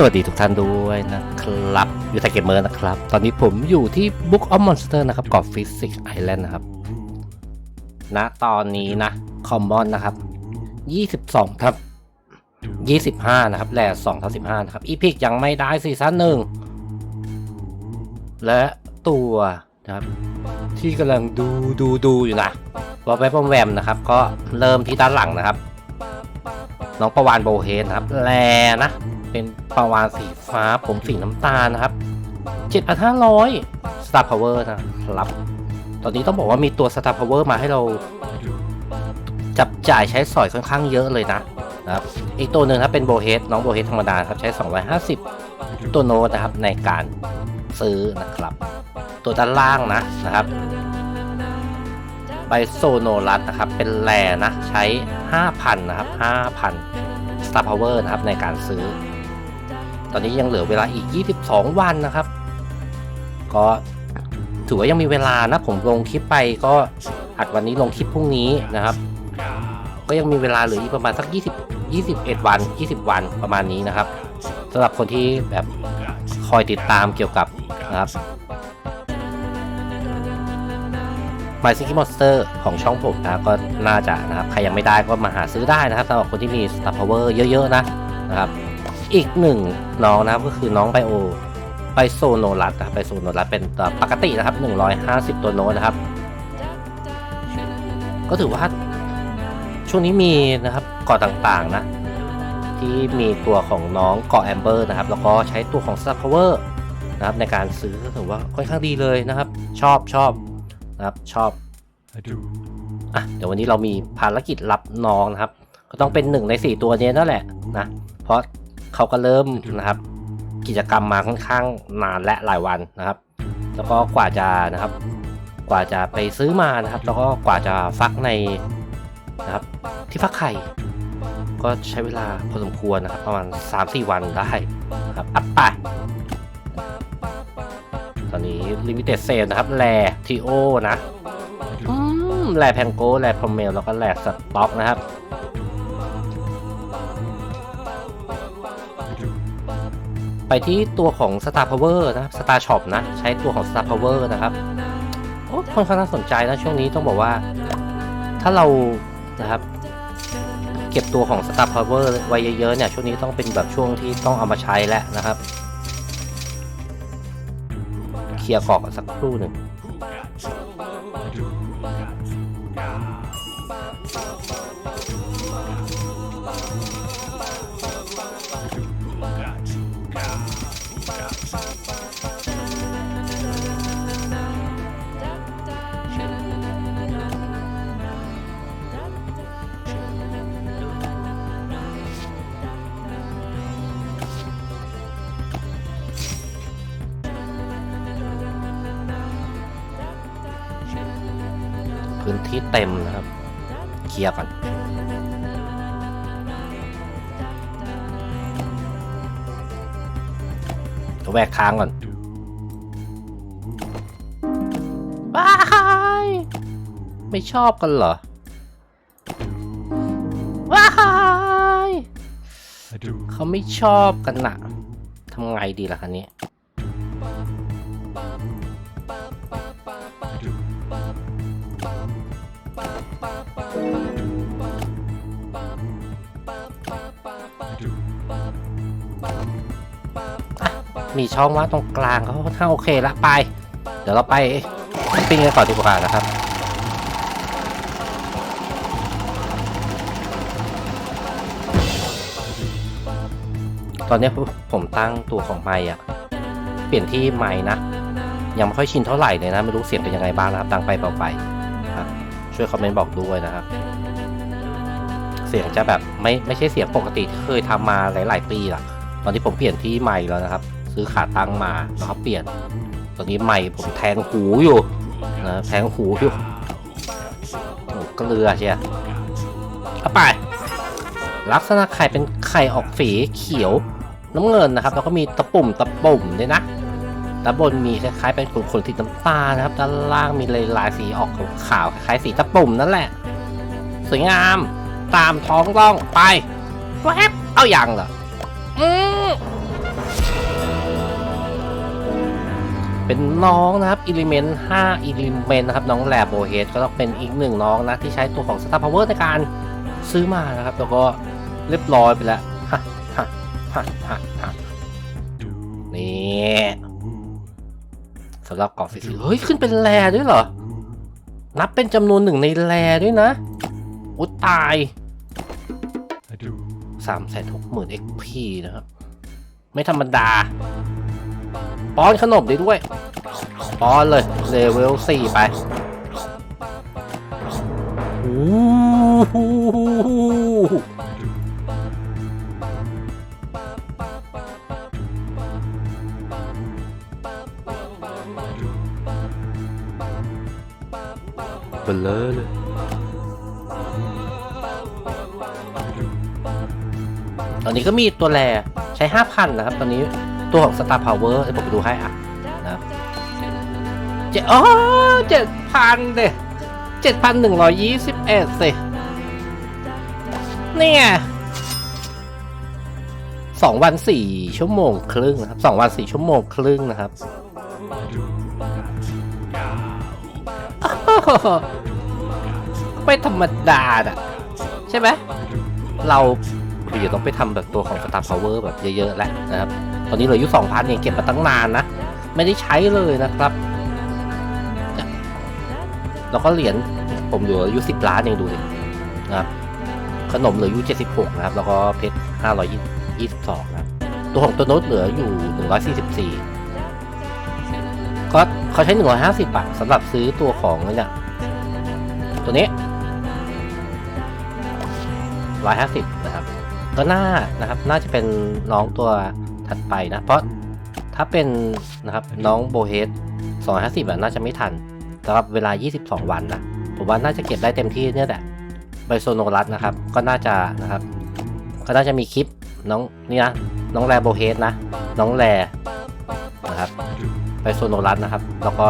สวัสดีทุกท่านด้วยนะครับ อยู่ทยเกมเมอร์นะครับ ตอนนี้ผมอยู่ที่ Book of Monster นะครับเกาะฟิสิกส์ไอแลนด์นะครับณตอนนี้นะ คอมมอนนะครับ 22ทับ25 นะครับ แล2ทับ15 นะครับ อีพิกยังไม่ได้ซีซั่นหนึ่ง และตัวนะครับ ที่กำลังดูดูดูอยู่นะวอลเปเปอร์แวมนะครับ ก็เริ่มที่ด้านหลังนะครับ น้องประวานโบเฮนครับ แลนะ เป็นประวานสีฟ้า ผมสีน้ำตาลนะครับ7,500 Star Power นะครับ ตอนนี้ต้องบอกว่ามีตัว Star Power มาให้เราจับจ่ายใช้สอยค่อนข้างเยอะเลยนะนะครับ อีกตัวหนึ่งครับเป็นโบเฮดน้องโบเฮดธรรมดาครับใช้ 250 ตัวโน้ตนะครับในการซื้อนะครับ ตัวด้านล่างนะนะครับไปโซโนรัสนะครับ เป็นแรนะ ใช้ 5,000 นะครับ 5,000 Star Power นะครับ ในการซื้อ ตอนนี้ยังเหลือเวลาอีก 22 วันนะครับ ก็ถือว่ายังมีเวลานะผมลงคลิปไปก็อัดวันนี้ลงคลิปพรุ่งนี้นะครับ ก็ยังมีเวลาเหลืออีกประมาณสัก 20 21 วัน 20 วันประมาณนี้นะครับสำหรับคนที่แบบคอยติดตามเกี่ยวกับนะครับ My City Monster ของช่องผมนะก็น่าจะนะครับ ใครยังไม่ได้ก็มาหาซื้อได้นะครับสำหรับคนที่มี Star Power เยอะ ๆ นะนะครับ อีกหนึ่งน้องนะครับก็คือน้องไบโอไบโซโนรัสนะครับไบโซโนรัสเป็นตัวปกตินะครับ 150 ตัวโน้ตนะครับ ก็ถือว่าช่วงนี้มีนะครับเกาะต่างๆนะ ที่มีตัวของน้องเกาะแอมเบอร์นะครับ แล้วก็ใช้ตัวของ Star Power นะครับในการซื้อก็ถือว่าค่อนข้างดีเลยนะครับ ชอบชอบนะครับชอบ I do. อะเดี๋ยววันนี้เรามีภารกิจรับน้องนะครับ ก็ต้องเป็นหนึ่งในสี่ตัวนี้นั่นแหละนะเพราะ เขาก็เริ่มนะครับ กิจกรรมมาค่อนข้างนานและหลายวันนะครับ แล้วก็กว่าจะนะครับ กว่าจะไปซื้อมานะครับ แล้วก็กว่าจะฟักในนะครับ ที่ฟักไข่ก็ใช้เวลาพอสมควรนะครับ ประมาณ 3-4 วันได้นะครับอัปไปตอนนี้ลิมิเต็ดเซลนะครับแลทีโอนะอืมแหล่แพงโก้แหล่พรเมลแล้วก็แหล่สต็อกนะครับ ไปที่ตัวของ Star Power นะครับ Star Shop นะ ใช้ตัวของ Star Power นะครับโอ้ค่อนข้างน่าสนใจนะช่วงนี้ต้องบอกว่า ถ้าเรานะครับ เก็บตัวของ Star Power ไว้เยอะๆเนี่ย ช่วงนี้ต้องเป็นแบบช่วงที่ต้องเอามาใช้แล้วนะครับ เคลียร์กอกกันสักครู่หนึ่ง พื้นที่เต็มนะครับ เคลียร์ก่อนแวกทางก่อนบายไม่ชอบกันเหรอว้ายเขาไม่ชอบกันนะทำไงดีล่ะคันนี้ มีช่องว่างตรงกลางเขาค่อนข้างโอเคละไป เดี๋ยวเราไปปิ้งกันก่อนดีกว่านะครับตอนนี้ผมตั้งตัวของไมค์อะเปลี่ยนที่ไมค์นะ ยังไม่ค่อยชินเท่าไหร่เลยนะ ไม่รู้เสียงเป็นยังไงบ้างนะครับตั้งไปเปล่าไปครับช่วยคอมเมนต์บอกด้วยนะครับ เสียงจะแบบไม่ไม่ใช่เสียงปกติที่เคยทำมาหลาย ๆ ปีละตอนนี้ผมเปลี่ยนที่ใหม่แล้วนะครับ ซื้อขาตั้งมาแล้วก็เปลี่ยนตอนนี้ใหม่ผมแทงหูอยู่นะแทงหูอยู่โอ้เกลือเชียเอาไป ลักษณะไข่เป็นไข่ออกสีเขียวน้ำเงินนะครับ แล้วก็มีตะปุ่มตะปุ่มด้วยนะด้านบนมีคล้ายๆเป็นขนขนๆสีน้ำตาลนะครับ ด้านล่างมีลายลายๆสีออกขาวๆคล้ายๆสีตะปุ่มนั่นแหละ สวยงามตามท้องร่องไปแวบเอาอย่างเหรออืม เป็นน้องนะครับอิเลเมนต์5อิเลเมนต์นะครับน้องแลบโบเฮดก็ต้องเป็นอีกหนึ่งน้องนะที่ใช้ตัวของ Star Power ในการซื้อมานะครับ แล้วก็เรียบร้อยไปแล้วฮะฮะฮะฮะฮะนี่สำหรับเกาะฟิสิเฮ้ย ขึ้นเป็นแลด้วยเหรอ นับเป็นจำนวนหนึ่งในแลด้วยนะอุตายสามแสนหกหมื่น XP นะครับ ไม่ธรรมดา ป้อนขนมได้ด้วย ป้อนเลยเลเวลสี่ไปโอ้โหเบลอเลยตอนนี้ก็มีตัวแรใช้5,000นะครับ ตอนนี้ ตัวของ Star Power ให้ผมไปดูให้อะนะครับเจ็ดอ๋อเจ็ดพันเด้เจ็ดพันหนึ่งร้อยยี่สิบเอ็ดสิเนี่ยสองวันสี่ชั่วโมงครึ่งนะครับสองวันสี่ชั่วโมงครึ่งนะครับไม่ธรรมดาอะ ใช่ไหม เราเดี๋ยวต้องไปทำแบบตัวของ Star Power แบบเยอะ ๆ แล้วนะครับ ตอนนี้เหลืออยู่2,000เองเก็บมาตั้งนานนะ ไม่ได้ใช้เลยนะครับ แล้วก็เหรียญผมเหลืออยู่10ล้านเองดูดินะครับขนมเหลืออยู่76นะครับ แล้วก็เพชร522นะครับตัวของตัวโน้ตเหลืออยู่144ก็เขาใช้150บาทสำหรับซื้อตัวของเนี่ยตัวนี้150นะครับ ก็น่านะครับ น่าจะเป็นน้องตัว ถัดไปนะ เพราะถ้าเป็นนะครับน้องโบเฮด250อะน่าจะไม่ทันสำหรับเวลา 22 วันนะผมว่าน่าจะเก็บได้เต็มที่เนี่ยแหละไบโซโนรัสนะครับ ก็น่าจะนะครับ ก็น่าจะมีคลิปน้องนี่นะน้องแรโบเฮดนะ น้องแรนะครับไบโซโนรัสนะครับ แล้วก็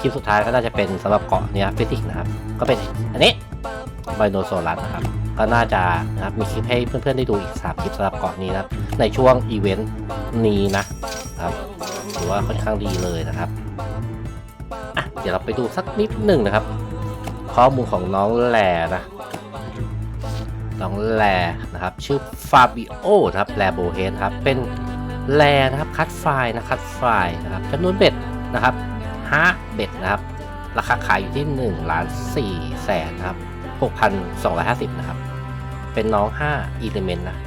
คลิปสุดท้ายก็น่าจะเป็นสำหรับเกาะเนี่ยฟิสิกนะครับ ก็เป็นอันนี้ไบโนโซรัสนะครับ ก็น่าจะนะครับมีคลิปให้เพื่อนๆได้ดูอีก 3 คลิปสำหรับเกาะนี้นะครับ ในช่วงอีเวนต์นี้นะครับถือว่าค่อนข้างดีเลยนะครับอะเดี๋ยวเราไปดูสักนิดหนึ่งนะครับ ข้อมูลของน้องแหล่นะ น้องแลนะครับ ชื่อฟาบิโอครับแลโบเฮดครับ เป็นแลนะครับคัดไฟล์นะคัดไฟล์นะครับจำนวนเบ็ดนะครับ5เบ็ดนะครับ ราคาขายอยู่ที่1ล้าน4แสนนะครับ 6,250 นะครับ เป็นน้อง 5 Element นะ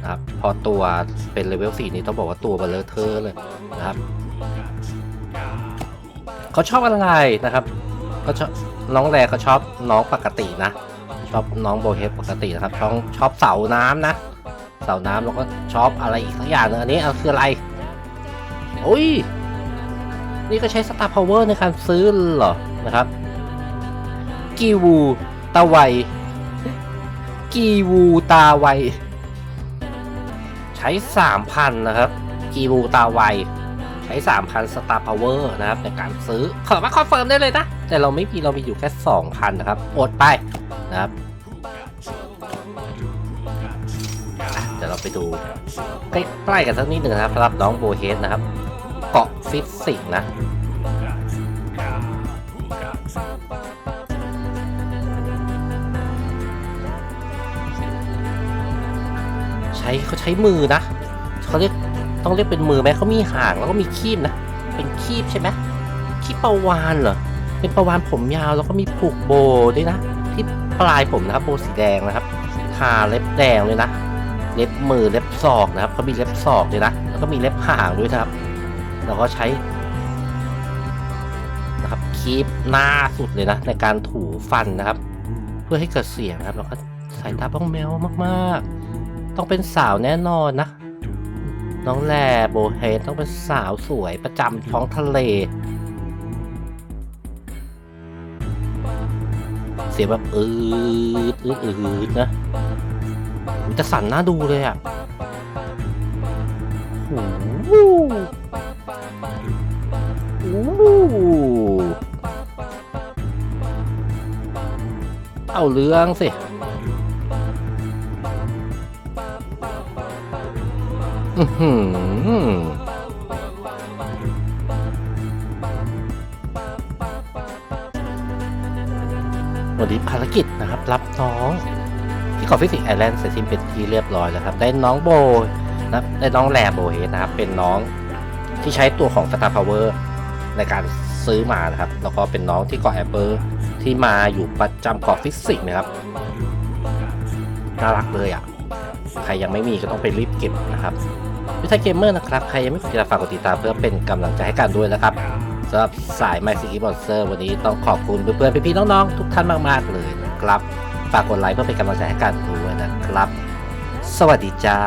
นะครับพอตัวเป็นเลเวล4นี้ต้องบอกว่าตัวเบลเลอร์เทอร์เลยนะครับเขาชอบอะไรนะครับเขาชอบน้องแรเขาชอบน้องปกตินะ ชอบน้องโบเฮดปกตินะครับชอบชอบเสาน้ำนะเสาน้ำแล้วก็ชอบอะไรอีกสักอย่างนึงอันนี้คืออะไรโอ้ยนี่ก็ใช้ Star Power ในการซื้อเหรอนะครับกีวูตาไวกีวูตาไว ใช้ 3,000 นะครับกีบูตาไวใช้ 3,000 Star Power นะครับ ในการซื้อขอมาคอนเฟิร์มได้เลยนะ แต่เราไม่มีเรามีอยู่แค่ 2,000 นะครับ อดไปนะครับเดี๋ยวเราไปดูใกล้ๆกันสักนิดหนึ่งนะครับสำหรับน้องโบเฮดนะครับ เกาะฟิสิกส์นะ ใช้เขาใช้มือนะเขาเรียกต้องเรียกเป็นมือไหมเขามีหางแล้วก็มีคีบนะ เป็นคีบใช่ไหมคีบปลาวานเหรอเป็นปลาวานผมยาวแล้วก็มีผูกโบด้วยนะ ที่ปลายผมนะครับโบสีแดงนะครับทาเล็บแดงเลยนะ เล็บมือเล็บศอกนะครับเขามีเล็บศอกด้วยนะแล้วก็มีเล็บหางด้วยนะครับแล้วก็ใช้นะครับคีบหน้าสุดเลยนะ ในการถูฟันนะครับ เพื่อให้เกิดเสียงนะครับแล้วก็สายตาบ้องแมวมากๆ ต้องเป็นสาวแน่นอนนะ น้องแลโบเฮดต้องเป็นสาวสวยประจำท้องทะเล เสียงแบบอืดอืดอืดนะอุ๊ยแต่สั่นน่าดูเลยอะโอ้โหโอ้โหเอาเรื่องสิ วันนี้ภารกิจนะครับ รับน้องที่เกาะฟิสิกส์ไอแลนด์เสร็จสิ้นเป็นที่เรียบร้อยแล้วครับ ได้น้องโบนะได้น้องแลโบเฮนะครับ เป็นน้องที่ใช้ตัวของสตาร์พาวเวอร์ในการซื้อมานะครับ แล้วก็เป็นน้องที่เกาะแอปเปิลที่มาอยู่ประจำเกาะฟิสิกส์นะครับน่ารักเลยอะ่ะ ใครยังไม่มีก็ต้องไปรีบเก็บนะครับ วิทยเกมเมอร์นะครับ ใครยังไม่กดติดตามฝากกดติดตามเพื่อเป็นกำลังใจให้กันด้วยนะครับสำหรับสาย My City Monster วันนี้ต้องขอบคุณเพื่อนๆพี่ๆน้องๆ ทุกท่านมากๆเลยนะครับ ฝากกดไลค์เพื่อเป็นกำลังใจให้กันด้วยนะครับ สวัสดีจ้า